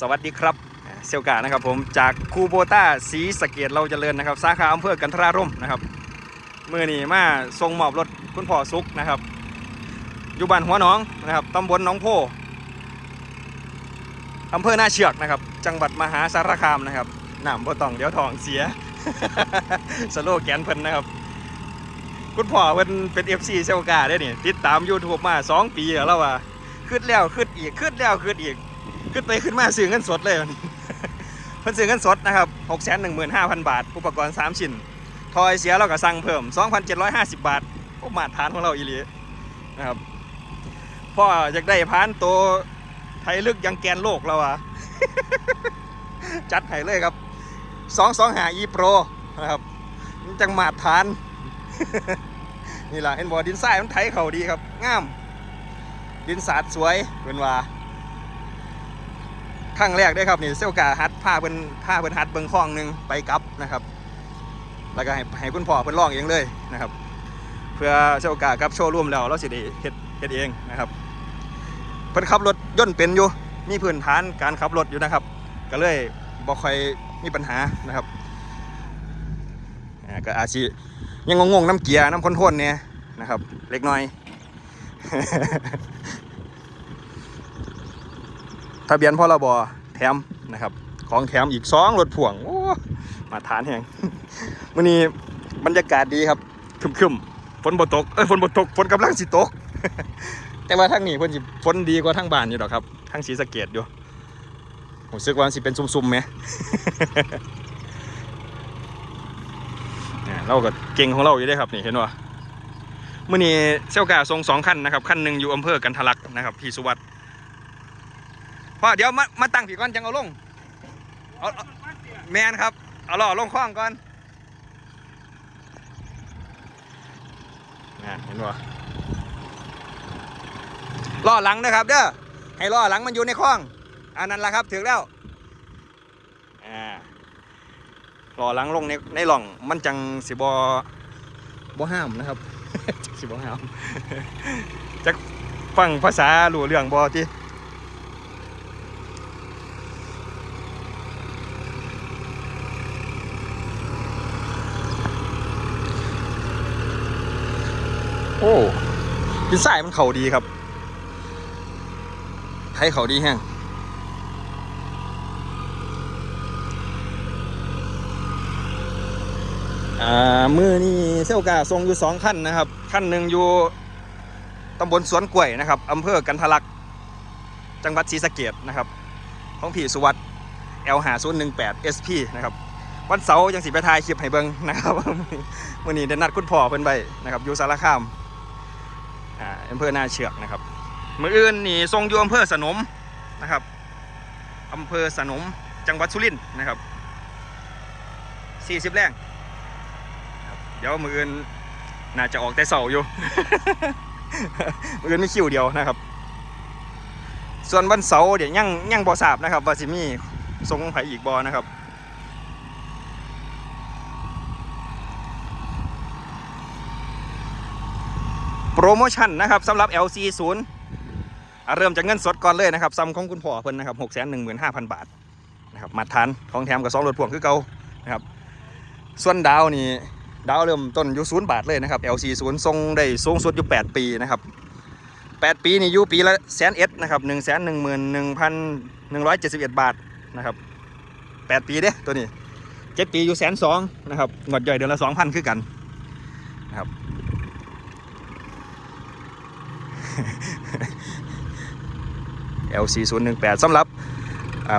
สวัสดีครับเซลกานะครับผมจากคูโบต้าสีสะเกตเราเจริญนะครับ สาขาอำเภอกันทราร่มนะครับเมื่อนี้มาส่งหมอบรถคุณพ่อซุกนะครับ อยู่บ้านหัวน้องนะครับตำบลหนองโพอำเภอหน้าเชือกนะครับ จังหวัดมหาสารคามนะครับหน้ำบ่ต้องเดี๋ยวทองเสียสโลแกนเพิ่นนะครับ คุณพ่อเพิ่นเป็น FC เซลกาได้นี่ติดตาม YouTube มา 2 ปีแล้วว่าขึ้นแล้วขึ้นอีกขึ้นแล้วขึ้นอีก ขึ้นไปขึ้นมาซื้อเงินสดเลยเพิ่นซื้อเงินสดนะครับ6 1 5 0 0 0บาท อุปกรณ์3ชิ้นทอยเสียเราก็สั่งเพิ่ม2,750บาทโอ้มาตรฐานของเราอีหลีนะครับพ่ออยากได้พานโตวไทยลึกยังแกนโลกเราอะจัดให้เลยครับ2 2 5 e pro นะครับจังมาตรฐานนี่แหละเห็นบอดินทรายมันไถเข่าดีครับงาม ดินสาดสวยเป็นว่า ครั้งแรกได้ครับนี่เซลกาฮัดผ้าเพิ่นผ้าเพิ่นฮัดเบิ่งคลองหนึ่งไปกลับนะครับ แล้วก็ให้ให้คุณพ่อเพิ่นลองเองเลยนะครับ เพื่อเซลกากับโชว์ร่วมแล้วเราสิได้เฮ็ดเฮ็ดเองนะครับเพิ่นขับรถย่นเป็นอยู่มีพื้นฐานการขับรถอยู่นะครับ ก็เลยบ่ค่อยมีปัญหานะครับก็อาจสิยังงงๆน้ำเกียร์น้ำคอนโทรลเนี่ยนะครับ เล็กน้อยะเบียนพรบแถมนะครับ ของแถมอีกสองรถพ่วงมาทานแหงวันนี้บรรยากาศดีครับคึมๆฝนบ่ตกเอ้ยฝนบ่ตกฝนกำลังสิตก แต่ว่าทางนี้เพิ่นสิฝนดีกว่าทางบ้านอยู่ดอกครับทางศรีสะเกดอยู่ผมซึกว่ามันสิเป็นซุ่มๆไหมเนี่ยเราก็เก่งของเราอยู่ได้ครับนี่เห็นว่ามื่อนี้เซลกาทรงสองคันนะครับคันหนึ่งอยู่อำเภอกันทะลักนะครับพี่สุวัสด์ พ่อเดี๋ยวมามาตั้งผีก่อนจังเอาลงเอาเอาแมนครับ เอาล่อลงคล้องก่อนนะเห็นว่าล่อหลังนะครับเด้อให้ล่อหลังมันอยู่ในคล้อง อันนั้นแหละครับถึงแล้วอ่ารอหล้างลงในในหล่องมันจังสิบบ่ห้ามนะครับ สิบ่ห้ามจะฟังภาษาหลู่เรื่องบ่ที่โอ้ ดินสายมันเข่าดีครับไทยเข่าดีแห้งอ่ามือนี่เซลกาทรงอยู่สองขั้นนะครับขั้นหนึ่งอยู่ตำบลสวนกล้วยนะครับอำเภอกันทะลัก จังหวัดศรีสะเกดนะครับของพี่สุวัสด์ L หาศูนย์หนึ่งแปด SP นะครับวันเสาร์ยังสิไปถ่ายคลิปให้เบิงนะครับวันนี้ได้นัดคุณพ่อเพิ่นไปนะครับอยู่สารคาม อ่าอำเภอนาเชือกนะครับมืออื่นนี่ทรงอยู่อำเภอสนมนะครับอำเภอสนมจังหวัดสุรินทร์นะครับ40แรงเดี๋ยวมืออื่นน่าจะออกแต่เสาอยู่ มืออื่นมีคิวเดียวนะครับ ส่วนวันเสาร์เดี๋ยวยังยังบอสาบนะครับว่าสิมีทรงไผ่อีกบอนะครับ โปรโมชั่นนะครับสำหรับ LC 0 เริ่มจากเงินสดก่อนเลยนะครับซ้ำของคุณพ่อเพิ่นนะครับ6 1 5 0 0 0บาทนะครับมาทานของแถมกับสองรถพ่วงคือเก่านะครับส่วนดาวนี่ดาวเริ่มต้นอยู่ศูนย์บาทเลยนะครับ LC ศูนย์ทรงได้สูงสุดอยู่ 8 ปีนะครับ 8 ปีนี่อยู่ปีละแสนเอ็ดนะครับหนึ่งแสนหนึ่งหมื่นหนึ่งพันหนึ่งร้อยเจ็ดสิบเอ็ดบาทนะครับ8ปีเด้ตัวนี้เจ็ดปีอยู่แสนสองนะครับงวดย่อยเดือนละสองพันคือกันนะครับ LC 0 1 8สำหรับ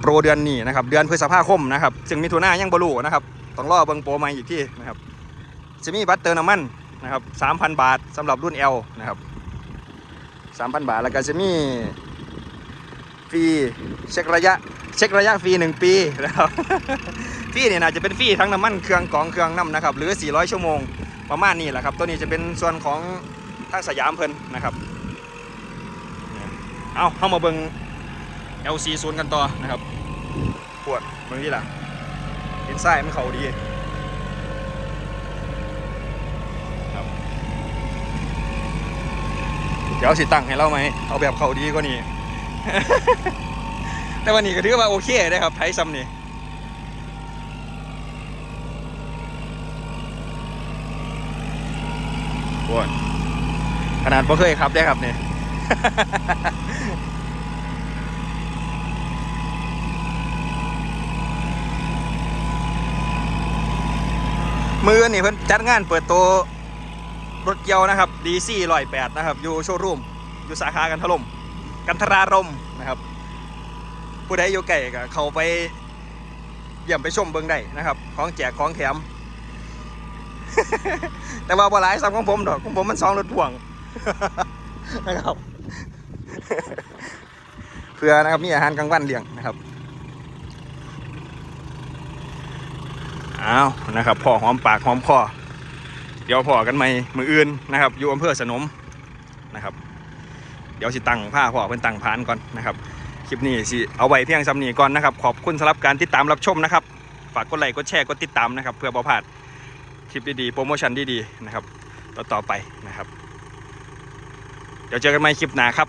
โปรเดือนนี้นะครับ เดือนพฤษภาคมนะครับ ซึ่งมิถุนายังบรูนะครับ ต้องรอเบิงโปรใหม่อีกที่นะครับจะมีบัตรเติมน้ำมันนะครับ3,000 บาทสำหรับรุ่น L นะครับ3,000 บาท แล้วก็จะมีฟรีเช็คระยะเช็คระยะฟรี1ปีนะครับฟรีเนี่ยน่าจะเป็นฟรีทั้งน้ำมันเครื่องกองเครื่องน้ำนะครับ หรือ 400 ชั่วโมงประมาณนี้แหละครับ ตัวนี้จะเป็นส่วนของทางสยามเพลินนะครับ เอาเข้ามาเบิ่ง LC ศูนย์กันต่อนะครับ ปวดเบิ่งที่ล่ะดินทรายมันเขาดีครับเดี๋ยวสิตั้งให้เราไหม เอาแบบเขาดีกว่านี้แต่วันนี้ก็ถือว่าโอเคนะครับไทยซัมนี่โอ้ยขนาดบ่เคยครับได้ครับเนี่ย มือนี่เพิ่นจัดงานเปิดตัวรถเกียวนะครับดีซี่ลอยแปดนะครับ อยู่โชว์รูม อยู่สาขากันทลม กันทรารมนะครับ ผู้ใดอยู่ไก่ก็เขาไปเยี่ยมไปชมเบิ่งได้นะครับ ของแจกของแถม แต่ว่าบ่หลายซ้ำของผมดอกของผมมันสองรถพ่วงนะครับ เพื่อนะครับมีอาหารกลางวันเลี้ยงนะครับอ้าวนะครับพ่อหอมปากหอมคอเดี๋ยวพ่อกันไหมมืออื่นนะครับ อยู่อำเภอสนมนะครับ เดี๋ยวสิตั้งผ้าพ่อเพิ่นตั้งพานก่อนนะครับคลิปนี้สิเอาไว้เพียงสำนีก่อนนะครับ ขอบคุณสำหรับการติดตามรับชมนะครับ ฝากกดไลค์กดแชร์กดติดตามนะครับ เพื่อบ่พลาดคลิปดีๆโปรโมชั่นดีๆนะครับ ต่อๆไปนะครับ เดี๋ยวเจอกันใหม่คลิปหน้าครับ